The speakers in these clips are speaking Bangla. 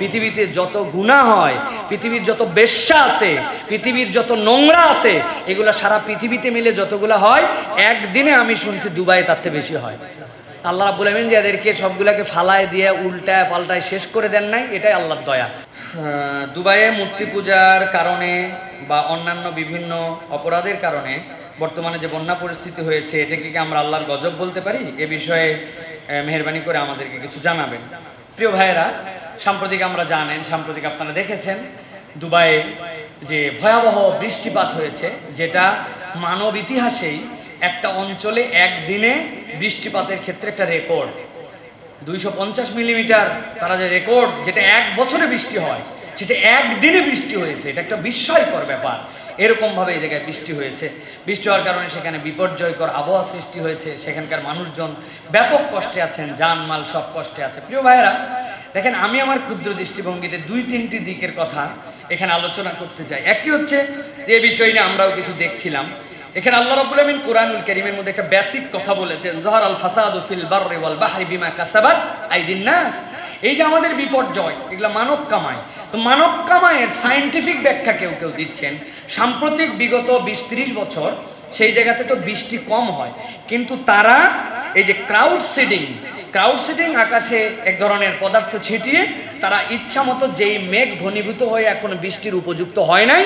পৃথিবীতে যত গুণা হয়, পৃথিবীর যত বেশ্যা আছে, পৃথিবীর যত নোংরা আছে, এগুলো সারা পৃথিবীতে মিলে যতগুলো হয়, একদিনে আমি শুনছি দুবাই তার থেকে বেশি হয়। আল্লাহ রাব্বুল আমিন যে এদেরকে সবগুলাকে ফালায় দিয়ে উল্টায় পাল্টায় শেষ করে দেন নাই, এটাই আল্লাহর দয়া। দুবাইয়ে মূর্তি পূজার কারণে বা অন্যান্য বিভিন্ন অপরাধের কারণে বর্তমানে যে বন্যা পরিস্থিতি হয়েছে, এটাকে কি আমরা আল্লাহর গজব বলতে পারি? এ বিষয়ে মেহেরবানি করে আমাদেরকে কিছু জানাবেন। প্রিয় ভাইয়েরা, সাম্প্রতিক আমরা জানেন, সাম্প্রতিক আপনারা দেখেছেন, দুবাইয়ে যে ভয়াবহ বৃষ্টিপাত হয়েছে, যেটা মানব ইতিহাসেই একটা অঞ্চলে একদিনে বৃষ্টিপাতের ক্ষেত্রে একটা রেকর্ড। দুইশো পঞ্চাশ মিলিমিটার তারা যে রেকর্ড, যেটা এক বছরে বৃষ্টি হয়, সেটা একদিনে বৃষ্টি হয়েছে, এটা একটা বিস্ময়কর ব্যাপার। এরকমভাবে এই জায়গায় বৃষ্টি হয়েছে। বৃষ্টি হওয়ার কারণে সেখানে বিপর্যয়কর আবহাওয়া সৃষ্টি হয়েছে। সেখানকার মানুষজন ব্যাপক কষ্টে আছেন জানমাল সব কষ্টে আছে। প্রিয় ভাইয়েরা, দেখেন, আমি আমার ক্ষুদ্র দৃষ্টিভঙ্গিতে দুই তিনটি দিকের কথা এখানে আলোচনা করতে চাই। একটি হচ্ছে যে বিষয় নিয়ে আমরাও কিছু দেখছিলাম। এখানে আল্লাহ রাব্বুল আমিন কোরআনুল কারীমের মধ্যে একটা বেসিক কথা বলেছেন, জহর আল ফাসাদু ফিল বাররি ওয়াল বাহরি বিমা কাসাবাত আইদিন নাস। এই যে আমাদের বিপর্যয়, এগুলো মানব কামাই। তো মানব কামায়ের সায়েন্টিফিক ব্যাখ্যা কেউ কেউ দিচ্ছেন, সাম্প্রতিক বিগত বিশ ত্রিশ বছর সেই জায়গাতে তো বৃষ্টি কম হয়, কিন্তু তারা এই যে ক্রাউড সিডিং ক্রাউড সিটিং আকাশে এক ধরনের পদার্থ ছিটিয়ে তারা ইচ্ছা মতো যেই মেঘ ঘনীভূত হয়ে এখন বৃষ্টির উপযুক্ত হয় নাই,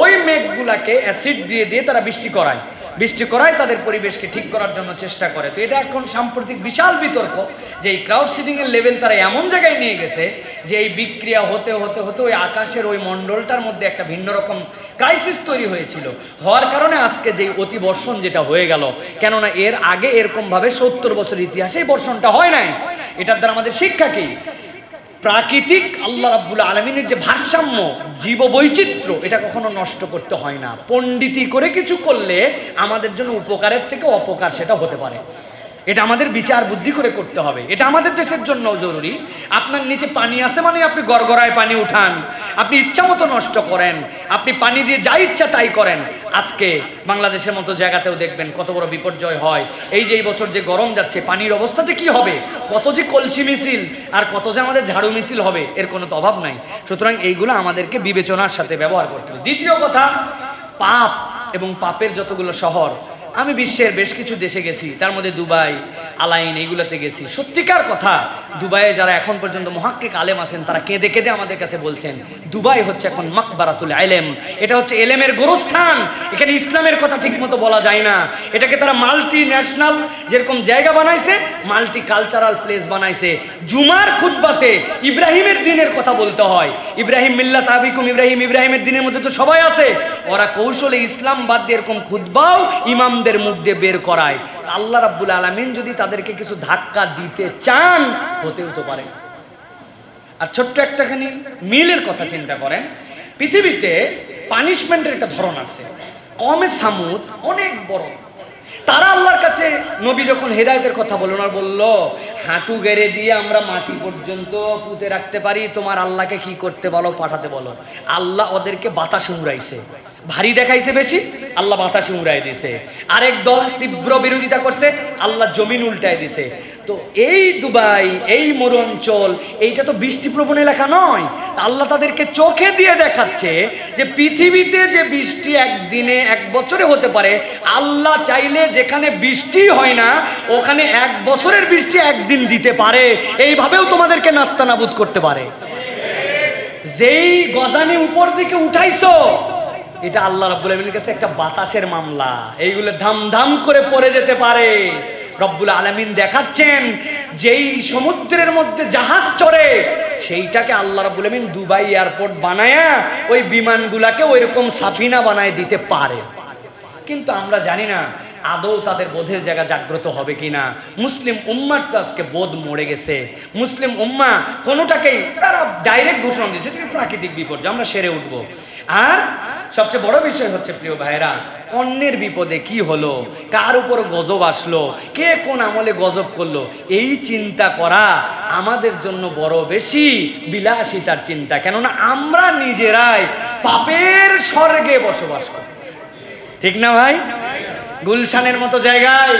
ওই মেঘগুলাকে অ্যাসিড দিয়ে দিয়ে তারা বৃষ্টি করায়। বৃষ্টি করায় তাদের পরিবেশকে ঠিক করার জন্য চেষ্টা করে। তো এটা এখন সাম্প্রতিক বিশাল বিতর্ক যে এই ক্রাউড সিটিংয়ের লেভেল তারা এমন জায়গায় নিয়ে গেছে যে এই বিক্রিয়া হতে হতে হতে ওই আকাশের ওই মণ্ডলটার মধ্যে একটা ভিন্ন রকম ক্রাইসিস তৈরি হয়েছিল। হওয়ার কারণে আজকে যেই অতিবর্ষণ যেটা হয়ে গেল, কেননা এর আগে এরকমভাবে সত্তর বছর ইতিহাসে বর্ষণটা হয় নাই। এটার দ্বারা আমাদের শিক্ষা কি? প্রাকৃতিক আল্লাহ রাব্বুল আলমিনের যে ভারসাম্য জীব বৈচিত্র্য এটা কখনো নষ্ট করতে হয় না। পণ্ডিতি করে কিছু করলে আমাদের জন্য উপকারের থেকে অপকার সেটা হতে পারে। এটা আমাদের বিচার বুদ্ধি করে করতে হবে। এটা আমাদের দেশের জন্য জরুরি। আপনার নিচে পানি আছে মানে আপনি গড়গড়ায় পানি উঠান। আপনি ইচ্ছা মতো নষ্ট করেন। আপনি পানি দিয়ে যা ইচ্ছা তাই করেন। আজকে বাংলাদেশের মতো জায়গাতেও দেখবেন কত বড় বিপর্যয় হয়। এই যে এই বছর যে গরম যাচ্ছে, পানির অবস্থা যে কি হবে? কত যে কলসি মিছিল আর কত যে আমাদের ঝাড়ু মিছিল হবে, এর কোনো তো অভাব নাই। সুতরাং এইগুলো আমাদেরকে বিবেচনার সাথে ব্যবহার করতে হবে। দ্বিতীয় কথা, পাপ এবং পাপের যতগুলো শহর আমি বিশ্বের বেশ কিছু দেশে গেছি, তার মধ্যে দুবাই, আলাইন এইগুলোতে গেছি। সত্যিকার কথা, দুবাইয়ে যারা এখন পর্যন্ত মহাক্কিক আলেম আছেন, তারা কেঁদে কেঁদে আমাদের কাছে বলছেন, দুবাই হচ্ছে এখন মাকবারাতুল আলেম এটা হচ্ছে এলেমের গোরস্থান। এখানে ইসলামের কথা ঠিকমতো বলা যায় না। এটাকে তারা মাল্টি ন্যাশনাল যেরকম জায়গা বানাইছে মাল্টি কালচারাল প্লেস বানাইছে। জুমার খুতবাতে ইব্রাহিমের দিনের কথা বলতে হয়। ইব্রাহিম মিল্লা তাবিকুম ইব্রাহিম, ইব্রাহিমের দিনের মধ্যে তো সবাই আছে। ওরা কৌশলে ইসলাম বাদ দিয়ে এরকম খুতবাও ইমামদের মুখ দিয়ে বের করায়। আল্লাহ রাব্বুল আলমিন যদি তাদেরকে কিছু ধাক্কা দিতে চান, হতেও তো পারে। আর ছোট্ট একটাখানি মিলের কথা চিন্তা করেন। পৃথিবীতে পানিশমেন্টের একটা ধরন আছে। কমে সামুদ অনেক বড়। তারা আল্লাহর কাছে নবী যখন হেদায়তের কথা বলল আর বলল হাঁটু গেড়ে দিয়ে আমরা মাটি পর্যন্ত পুঁতে রাখতে পারি। তোমার আল্লাহকে কি করতে বলো, পাঠাতে বলো। আল্লাহ ওদেরকে বাতাস উড়াইছে। ভারী দেখাইছে বেশি, আল্লাহ বাতাসে উড়াই দিছে। আরেক দল তীব্র বিরোধিতা করছে, আল্লাহ জমিন উল্টায় দিছে। তো এই দুবাই, এই মরুঅঞ্চল, এইটা তো বৃষ্টিপ্রবণ এলাকা নয়। আল্লাহ তাদেরকে চোখে দিয়ে দেখাচ্ছে যে পৃথিবীতে যে বৃষ্টি একদিনে এক বছরে হতে পারে, আল্লাহ চাইলে যেখানে বৃষ্টি হয় না, ওখানে এক বছরের বৃষ্টি একদিন দিতে পারে, এইভাবেও তোমাদেরকে নাস্তানাবুদ করতে পারে। যেই গজানি উপর দিকে উঠাইছো, এটা আল্লাহ রব্বুল আলমীর কাছে একটা বাতাসের মামলা। এইগুলো ধাম ধাম করে পড়ে যেতে পারে। রব্বুল আলমিন দেখাচ্ছেন, যেই সমুদ্রের মধ্যে জাহাজ চড়ে, সেইটাকে আল্লাহ রব্বুল আলমিন দুবাই এয়ারপোর্ট বানায়া ওই বিমানগুলাকে ওইরকম সাফিনা বানায় দিতে পারে। কিন্তু আমরা জানি না আদৌ তাদের বোধের জায়গা জাগ্রত হবে কি না মুসলিম উম্মার তো আজকে বোধ মরে গেছে। মুসলিম উম্মা কোনোটাকেই তারা ডাইরেক্ট ঘোষণা দিয়েছে এটা প্রাকৃতিক বিপর্যয়, আমরা সেরে উঠবো। আর সবচেয়ে বড় বিষয় হচ্ছে, প্রিয় ভাইরা অন্যের বিপদে কি হলো? কার উপর গজব আসলো? কে কোন আমলে গজব করল? এই চিন্তা করা আমাদের জন্য বড় বেশি বিলাসিতার চিন্তা। কেননা আমরা নিজেরাই পাপের স্বর্গে বসবাস করতেছি। ঠিক না ভাই? গুলশানের মতো জায়গায়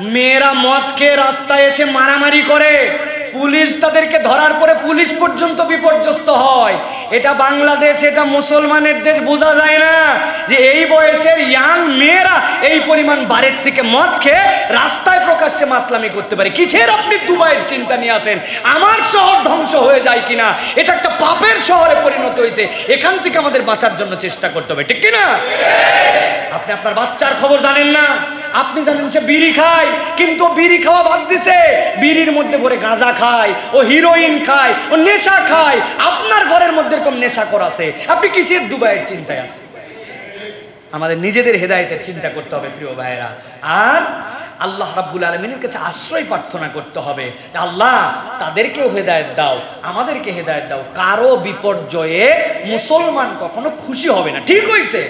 মেয়েরা মদ খেয়ে রাস্তায় এসে মারামারি করে। পুলিশ তাদেরকে ধরার পরে পুলিশ পর্যন্ত বিপর্যস্ত হয়। এটা বাংলাদেশ, এটা মুসলমানের দেশ, বোঝা যায় না যে এই বয়সের ইয়াং মেয়েরা এই পরিমাণ বাড়ির থেকে মদ খেয়ে রাস্তায় প্রকাশ্যে মাতলামি করতে পারে। কিসের আপনি দুবাইয়ের চিন্তা নিয়ে আছেন? আমার শহর ধ্বংস হয়ে যায় কিনা? এটা একটা পাপের শহরে পরিণত হয়েছে। এখান থেকে আমাদের বাঁচার জন্য চেষ্টা করতে হবে। ঠিক কিনা? আপনি আপনার বাচ্চার খবর জানেন না। আপনি জানেন সে বিড়ি খায়, কিন্তু বিড়ি খাওয়া বাদ দিছে। বিড়ির মধ্যে ভরে গাঁজা খায়, ও হিরোইন খায়, ও নেশা খায়। আপনার ঘরের মধ্যে এরকম নেশা কর আছে। আপনি কিসের দুবাইয়ের চিন্তায় আছে আমাদের নিজেদের হেদায়েতের চিন্তা করতে হবে, প্রিয় ভাইয়েরা। আর আল্লাহ রাব্বুল আলমিনের কাছে আশ্রয় প্রার্থনা করতে হবে আল্লাহ, তাদেরকেও হেদায়েত দাও, আমাদেরকে হেদায়েত দাও। কারও বিপর্যয়ে মুসলমান কখনো খুশি হবে না। ঠিক হয়েছে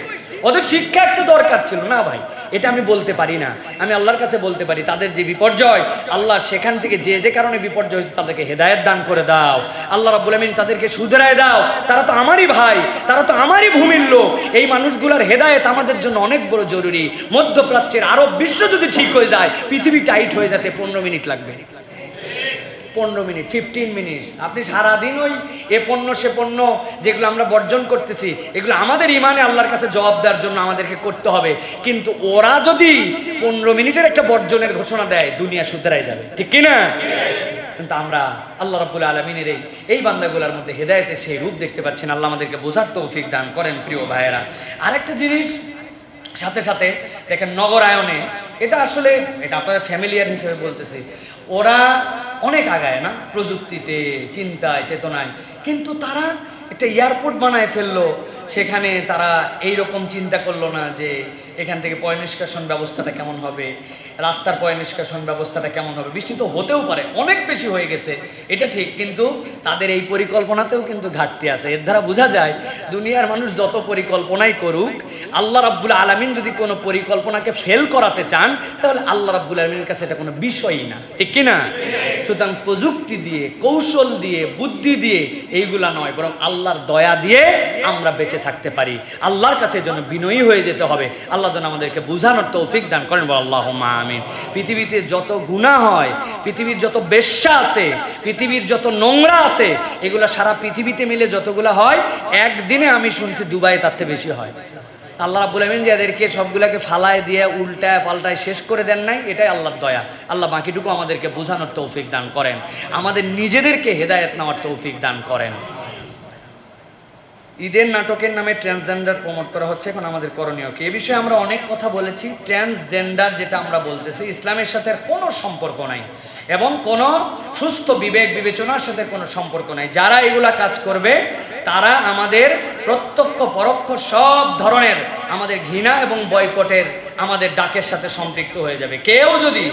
ওদের শিক্ষা একটু দরকার ছিল। না ভাই, এটা আমি বলতে পারি না। আমি আল্লাহর কাছে বলতে পারি, তাদের যে বিপর্যয়, আল্লাহ সেখান থেকে যে যে কারণে বিপর্যয় হয়েছে তাদেরকে হেদায়েত দান করে দাও। আল্লাহ রাব্বুল আমিন তাদেরকে শুধরায় দাও। তারা তো আমারই ভাই, তারা তো আমারই ভূমির লোক। এই মানুষগুলোর হেদায়েত আমাদের জন্য অনেক বড় জরুরি। মধ্যপ্রাচ্যের আরব বিশ্ব যদি ঠিক হয়ে যায়, পৃথিবী টাইট হয়ে যেতে পনেরো মিনিট লাগবে। পনেরো মিনিট ফিফটিন মিনিটস আপনি সারাদিন ওই এ পণ্য, সে পণ্য যেগুলো আমরা বর্জন করতেছি, এগুলো আমাদের ইমানে আল্লাহর কাছে জবাব দেওয়ার জন্য আমাদেরকে করতে হবে। কিন্তু ওরা যদি পনেরো মিনিটের একটা বর্জনের ঘোষণা দেয়, দুনিয়া সুতরাই যাবে। ঠিক কিনা? কিন্তু আমরা আল্লাহ রাব্বুল আলমিনের এই এই বান্দাগুলোর মধ্যে হেদায়েতের সেই রূপ দেখতে পাচ্ছেন আল্লাহ আমাদেরকে বোঝার তৌফিক দান করেন প্রিয় ভাইয়েরা। আরেকটা জিনিস, সাথে সাথে দেখেন নগরায়নে এটা আসলে, এটা আপনাদের ফ্যামিলিয়ার হিসেবে বলতেছি। ওরা অনেক আগায় না প্রযুক্তিতে, চিন্তায়, চেতনায়। কিন্তু তারা একটা এয়ারপোর্ট বানায় ফেলল, সেখানে তারা এই রকম চিন্তা করল না যে এখান থেকে পয় নিষ্কাশন ব্যবস্থাটা কেমন হবে, রাস্তার পয় নিষ্কাশন ব্যবস্থাটা কেমন হবে। বৃষ্টি তো হতেও পারে, অনেক বেশি হয়ে গেছে, এটা ঠিক, কিন্তু তাদের এই পরিকল্পনাতেও কিন্তু ঘাটতি আছে। এর দ্বারা বোঝা যায়, দুনিয়ার মানুষ যত পরিকল্পনাই করুক, আল্লাহ রাব্বুল আলমিন যদি কোনো পরিকল্পনাকে ফেল করাতে চান, তাহলে আল্লাহ রাব্বুল আলমিনের কাছে এটা কোনো বিষয়ই না। ঠিক কি না সুতরাং প্রযুক্তি দিয়ে, কৌশল দিয়ে, বুদ্ধি দিয়ে এইগুলা নয়, বরং আল্লাহর দয়া দিয়ে আমরা বেঁচে থাকতে পারি। আল্লাহর কাছে যেন বিনয়ী হয়ে যেতে হবে। আল্লাহ যেন আমাদেরকে বুঝানোর তৌফিক দান করেন। বল আল্লাহ আমিন। পৃথিবীতে যত গুণা হয়, পৃথিবীর যত বেশ্যা আছে, পৃথিবীর যত নোংরা আছে, এগুলো সারা পৃথিবীতে মিলে যতগুলো হয়, একদিনে আমি শুনছি দুবাই তার থেকে বেশি হয়। আল্লাহ রাব্বুল আমিন যে এদেরকে সবগুলোকে ফালায় দিয়ে উল্টায় পাল্টায় শেষ করে দেন নাই, এটাই আল্লাহর দয়া। আল্লাহ বাকিটুকু আমাদেরকে বোঝানোর তৌফিক দান করেন। আমাদের নিজেদেরকে হেদায়েত নেওয়ার তৌফিক দান করেন। ঈদের নাটকের নামে ট্রান্সজেন্ডার প্রমোট করা হচ্ছে এখন আমাদের করণীয় কি? এ বিষয়ে আমরা অনেক কথা বলেছি। ট্রান্সজেন্ডার যেটা আমরা বলতেছি, ইসলামের সাথে কোনো সম্পর্ক নাই। এবং কোনো সুস্থ বিবেক বিবেচনার সাথে কোনো সম্পর্ক নাই। যারা এগুলা কাজ করবে, তারা আমাদের প্রত্যক্ষ পরোক্ষ সব ধরনের আমাদের ঘৃণা এবং বয়কটের আমাদের ডাকের সাথে সম্পৃক্ত হয়ে যাবে। কেউ যদি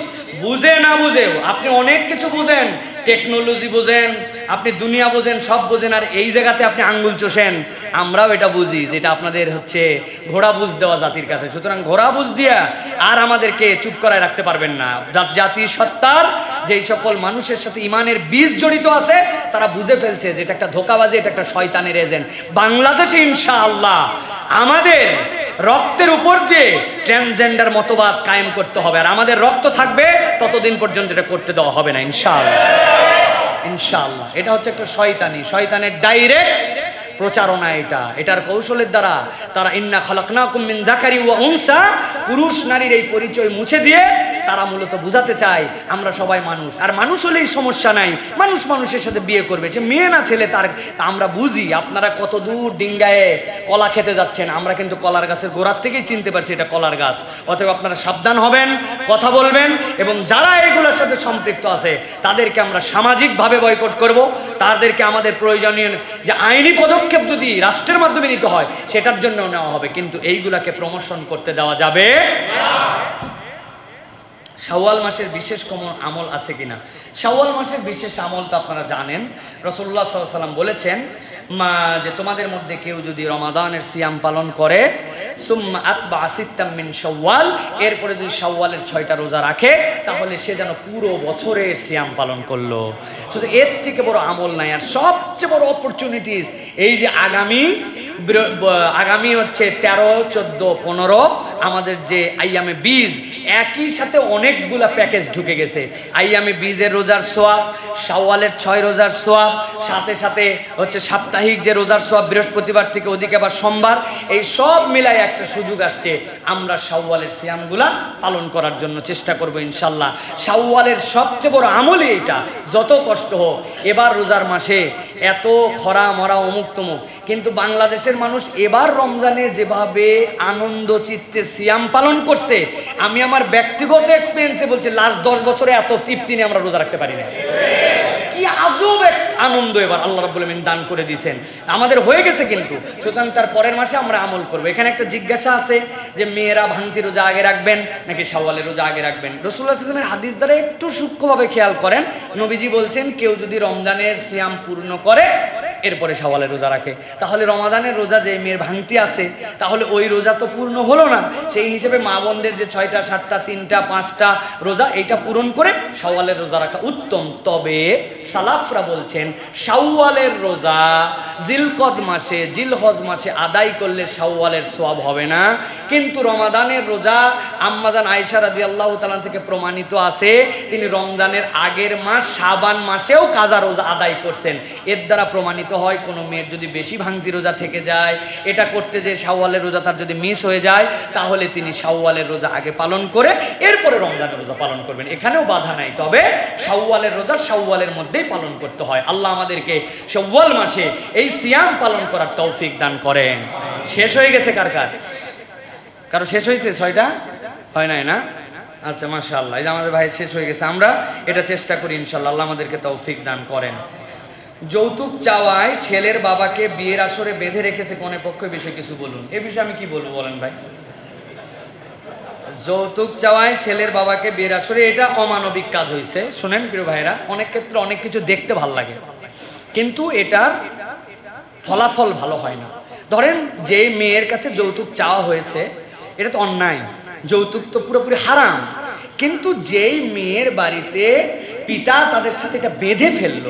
বুঝে না বুঝেও, আপনি অনেক কিছু বুঝেন, টেকনোলজি বুঝেন, আপনি দুনিয়া বোঝেন, সব বোঝেন, আর এই জায়গাতে আপনি আঙ্গুল চষেন, আমরাও এটা বুঝি যেটা আপনাদের হচ্ছে ঘোড়া বুঝ দেওয়া জাতির কাছে। সুতরাং ঘোড়া বুঝ দিয়া আর আমাদেরকে চুপ করায় রাখতে পারবেন না। জাতি সত্তার যেই সকল মানুষের সাথে ইমানের বীজ জড়িত আছে, তারা বুঝে ফেলছে যে এটা একটা ধোকাবাজি, এটা একটা শয়তানের এজেন্ট বাংলাদেশে ইনশাআল্লাহ। আমাদের রক্তের উপর দিয়ে ট্রান্সজেন্ডার মতবাদ কায়েম করতে হবে, আর আমাদের রক্ত থাকবে, ততদিন পর্যন্ত এটা করতে দেওয়া হবে না, ইনশাআল্লাহ। ইনশাআল্লাহ। এটা হচ্ছে একটা শয়তানি। শয়তানের ডাইরেক্ট প্রচারণা এটা। এটার কৌশলের দ্বারা তারা ইন্না খলকনা কুমিন দাকারি ও উনসা, পুরুষ নারীর এই পরিচয় মুছে দিয়ে তারা মূলত বুঝাতে চায়, আমরা সবাই মানুষ। আর মানুষ হলেই সমস্যা নাই। মানুষ মানুষের সাথে বিয়ে করবে। যে মেয়ে না ছেলে, তার আমরা বুঝি। আপনারা কত দূর ডিঙ্গায়ে কলা খেতে যাচ্ছেন। আমরা কিন্তু কলার গাছের গোড়ার থেকেই চিনতে পারছি এটা কলার গাছ। অতএব আপনারা সাবধান হবেন, কথা বলবেন, এবং যারা এগুলোর সাথে সম্পৃক্ত আছে, তাদেরকে আমরা সামাজিকভাবে বয়কট করব। তাদেরকে আমাদের প্রয়োজনীয় যে আইনি পদক্ষেপ যদি রাষ্ট্রের মাধ্যমে নিতে হয়, সেটার জন্য নেওয়া হবে। কিন্তু এইগুলাকে প্রমোশন করতে দেওয়া যাবে শাওয়াল মাসের বিশেষ কোনো আমল আছে কিনা? শাওয়াল মাসের বিশেষ আমল তো আপনারা জানেন। রসল্লা সাল্লাম বলেছেন, মা, যে তোমাদের মধ্যে কেউ যদি রমাদানের সিয়াম পালন করে সুম্মা আতবা শাওয়াল, এরপরে যদি শাওয়ালের ছয়টা রোজা রাখে, তাহলে সে যেন পুরো বছরের সিয়াম পালন করল। শুধু এর থেকে বড় আমল নাই, আর সবচেয়ে বড় অপরচুনিটিস এই যে আগামী আগামী হচ্ছে তেরো, চোদ্দ, পনেরো, আমাদের যে আইয়ামে বীজ, একই সাথে অনেকগুলা প্যাকেজ ঢুকে গেছে। আইয়ামে বীজের রোজার সোয়াব, শাওয়ালের ছয় রোজার সোয়াব, সাথে সাথে হচ্ছে সাপ্তাহিক যে রোজার সোয়াব, বৃহস্পতিবার থেকে ওদিকে আবার সোমবার, এই সব মিলাই একটা সুযোগ আসছে, আমরা শাওয়ালের সিয়ামগুলা পালন করার জন্য চেষ্টা করব ইনশাল্লাহ। শাওয়ালের সবচেয়ে বড় আমলই এটা। যত কষ্ট হোক, এবার রোজার মাসে এত খরা, মরা অমুক তমুক কিন্তু বাংলাদেশের মানুষ এবার রমজানে যেভাবে আনন্দ, চিত্তে সিয়াম পালন করছে, আমি আমার ব্যক্তিগত এক্সপিরিয়েন্সে বলছি লাস্ট দশ বছরে এত তৃপ্তি নিয়ে আমরা রোজা রাখতে পারি না কি আজব এক আনন্দ এবার আল্লাহ রাব্বুল আলামিন দান করে দিয়েছেন। আমাদের হয়ে গেছে কিন্তু। সুতরাং তার পরের মাসে আমরা আমল করব। এখানে একটা জিজ্ঞাসা আছে যে, মেয়েরা ভাঙতি রোজা আগে রাখবেন নাকি শাওয়ালের রোজা আগে রাখবেন? রসুল্লাহ আসলামের হাদিস দ্বারা একটু সূক্ষ্মভাবে খেয়াল করেন। নবীজি বলছেন, কেউ যদি রমজানের সিয়াম পূর্ণ করে এরপরে শাওয়ালের রোজা রাখে। তাহলে রমাদানের রোজা যে মেয়ের ভাঙতি আছে, তাহলে ওই রোজা তো পূর্ণ হলো না। সেই হিসেবে মা বোনদের যে ছয়টা, সাতটা, তিনটা, পাঁচটা রোজা, এইটা পূরণ করে শাওয়ালের রোজা রাখা উত্তম। তবে সালাফরা বলছেন, শাওয়ালের রোজা জিলকদ মাসে, জিলহজ মাসে আদায় করলে শাওয়ালের সোয়াব হবে না। কিন্তু রমাদানের রোজা আম্মাজান আয়সা রাদি আল্লাহ তালান থেকে প্রমাণিত আছে, তিনি রমজানের আগের মাস সাবান মাসেও কাজা রোজা আদায় করছেন। এর দ্বারা প্রমাণিত হয়, কোনো মেয়ের যদি বেশি ভাঙতি রোজা থেকে যায়, এটা করতে যে শাওয়ালের রোজা তার যদি মিস হয়ে যায়, তাহলে তিনি শাওয়ালের রোজা আগে পালন করে, এরপরে রমজানের রোজা পালন করবেন। এখানেও বাধা নাই, তবে শাওয়ালের রোজা শাওয়ালের মধ্যেই পালন করতে হয়। আল্লাহ আমাদেরকে শাওয়াল মাসে এই সিয়াম পালন করার তৌফিক দান করেন। শেষ হয়ে গেছে কার কার? কারও শেষ হয়েছে? ছয়টা? হয় নাই না? আচ্ছা মাশা আল্লাহ এই যে আমাদের ভাই শেষ হয়ে গেছে, আমরা এটা চেষ্টা করি ইনশাল্লাহ আল্লাহ আমাদেরকে তৌফিক দান করেন। যৌতুক চাওয়ায় ছেলের বাবাকে বিয়ের আসরে বেঁধে রেখেছে কোনে পক্ষে বিষয়ে কিছু বলুন। এ বিষয়ে আমি কি বলব বলেন ভাই? যৌতুক চাওয়ায় ছেলের বাবাকে বিয়ের আসরে এটা অমানবিক কাজ হয়েছে শুনেন প্রিয় ভাইরা অনেক ক্ষেত্রে অনেক কিছু দেখতে ভালো লাগে। কিন্তু এটার ফলাফল ভালো হয় না। ধরেন যে মেয়ের কাছে যৌতুক চাওয়া হয়েছে, এটা তো অন্যায়। যৌতুক তো পুরোপুরি হারাম। কিন্তু যেই মেয়ের বাড়িতে পিতা তাদের সাথে এটা বেঁধে ফেলল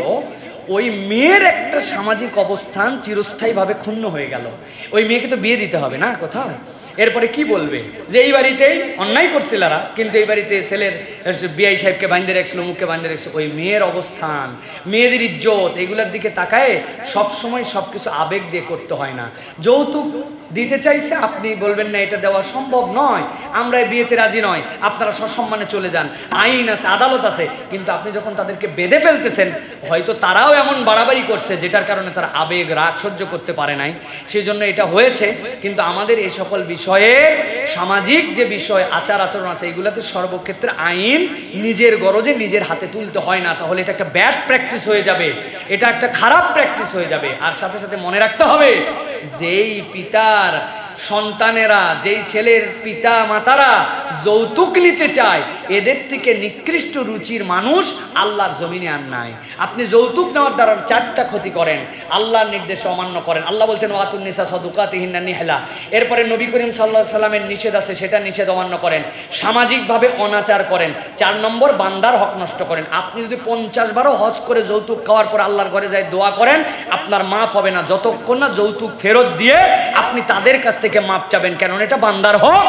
ওই মেয়ের একটা সামাজিক অবস্থান চিরস্থায়ীভাবে ক্ষুণ্ণ হয়ে গেল। ওই মেয়েকে তো বিয়ে দিতে হবে না কোথাও? এরপরে কি বলবে? যে এই বাড়িতেই অন্যায় করছিল কিন্তু এই বাড়িতে ছেলের বিআই সাহেবকে বাঁধে রাখছিল, মুখকে বাঁধে রাখছিল, ওই মেয়ের অবস্থান, মেয়েদের ইজ্জত, এগুলোর দিকে তাকায় সব সময় সব কিছু আবেগ দিয়ে করতে হয় না। যৌতুক দিতে চাইছে, আপনি বলবেন না, এটা দেওয়া সম্ভব নয় আমরা বিয়েতে রাজি নয়, আপনারা সসম্মানে চলে যান, আইন আছে, আদালত আছে, কিন্তু আপনি যখন তাদেরকে বেঁধে ফেলতেছেন, হয়তো তারাও এমন বাড়াবাড়ি করছে, যেটার কারণে তারা আবেগ, রাগ সহ্য করতে পারে নাই সেই জন্য এটা হয়েছে, কিন্তু আমাদের এই সকল বিষয়ে সামাজিক যে বিষয়, আচার আচরণ আছে, এগুলোতে সর্বক্ষেত্রে আইন নিজের গরজে নিজের হাতে তুলতে হয় না। তাহলে এটা একটা ব্যাড প্র্যাকটিস হয়ে যাবে। এটা একটা খারাপ প্র্যাকটিস হয়ে যাবে। আর সাথে সাথে মনে রাখতে হবে যেই পিতার সন্তানেরা, যেই ছেলের পিতা মাতারা যৌতুক নিতে চায়, এদের থেকে নিকৃষ্ট রুচির মানুষ আল্লাহর জমিনে আর নাই। আপনি যৌতুক নেওয়ার দ্বারা চারটা ক্ষতি করেন। আল্লাহর নির্দেশ অমান্য করেন। আল্লাহ বলছেন ওয়াতুন্নিসা সদুকাতিহিনা নিহেলা। এরপরে নবী করিম সাল্লাহ সাল্লামের নিষেধ আছে, সেটা নিষেধ অমান্য করেন। সামাজিকভাবে অনাচার করেন। চার নম্বর, বান্দার হক নষ্ট করেন। আপনি যদি পঞ্চাশ বারও হজ করে যৌতুক খাওয়ার পর আল্লাহর ঘরে যায়, দোয়া করেন, আপনার মাফ হবে না। যতক্ষণ না যৌতুক ফেরত দিয়ে আপনি তাদের কাছ থেকে মাপ চাবেন কেন? এটা বান্দার হক।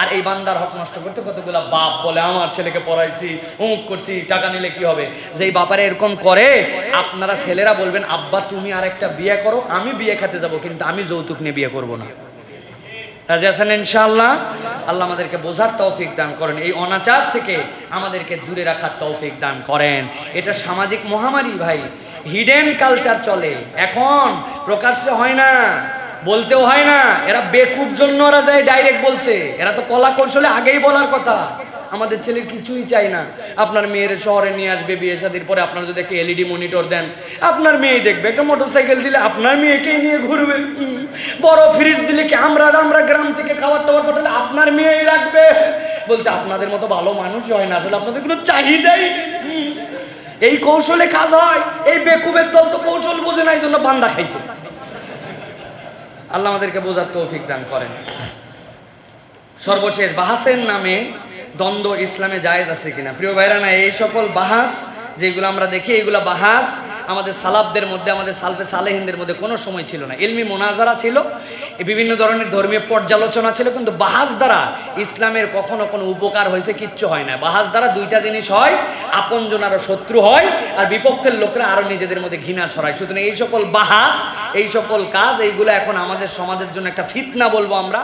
আর এই বান্দার হক নষ্ট করতে কতগুলো বাপ বলে, আমার ছেলেকে পড়াইছি অমুক করছি, টাকা নিলে কি হবে? যেই বাপারে এরকম করে, আপনারা ছেলেরা বলবেন, আব্বা, তুমি আর একটা বিয়ে করো, আমি বিয়ে খেতে যাব, কিন্তু আমি যৌতুক নিয়ে বিয়ে করব না। রাজি আছেন ইনশাআল্লাহ? আল্লাহ আমাদেরকে বোঝার তৌফিক দান করেন। এই অনাচার থেকে আমাদেরকে দূরে রাখার তৌফিক দান করেন। এটা সামাজিক মহামারী ভাই। হিডেন কালচার চলে। এখন প্রকাশ্যে হয় না। বলতেও হয় না, এরা বেকুব জন্য ওরা যায় ডাইরেক্ট বলছে। এরা তো কলা কৌশলে আগেই বলার কথা। আমাদের ছেলের কিছুই চাই না। আপনার মেয়ের শহরে নিয়ে আসবে বিয়ে শাদির পরে আপনার যদি একটা এলইডি মনিটর দেন, আপনার মেয়ে দেখবে, একটা মোটরসাইকেল দিলে আপনার মেয়েকেই নিয়ে ঘুরবে। বড় ফ্রিজ দিলে কি আমরা আমরা গ্রাম থেকে খাবার টাবার পাঠালে আপনার মেয়েই রাখবে? বলছে, আপনাদের মতো ভালো মানুষ হয় না, আসলে আপনাদের কোনো চাহিদাই এই কৌশলে কাজ হয়, এই বেকুবের দল তো কৌশল বোঝে না, এই জন্য বান্দা খাইছে। আল্লাহ আমাদেরকে বোঝার তৌফিক দান করেন। সর্বশেষ, বাহাসের নামে দ্বন্দ্ব ইসলামে জায়েজ আছে কিনা? প্রিয় ভাইরা, না, এই সকল বাহাস যেগুলো আমরা দেখি, এগুলো বাহাস আমাদের সালাবদের মধ্যে, আমাদের সালফে সালেহিনদের মধ্যে কোনো সময় ছিল না। এলমি মোনাজারা ছিল বিভিন্ন ধরনের ধর্মীয় পর্যালোচনা ছিল, কিন্তু বাহাজ দ্বারা ইসলামের কখনো কোনো উপকার হয়েছে, কিচ্ছু হয় না। বাহাজ দ্বারা দুইটা জিনিস হয়, আপনজন আরও শত্রু হয়, আর বিপক্ষের লোকরা আরও নিজেদের মধ্যে ঘৃণা ছড়ায়। সুতরাং এই সকল বাহাস, এই সকল কাজ, এইগুলো এখন আমাদের সমাজের জন্য একটা ফিতনা বলব আমরা।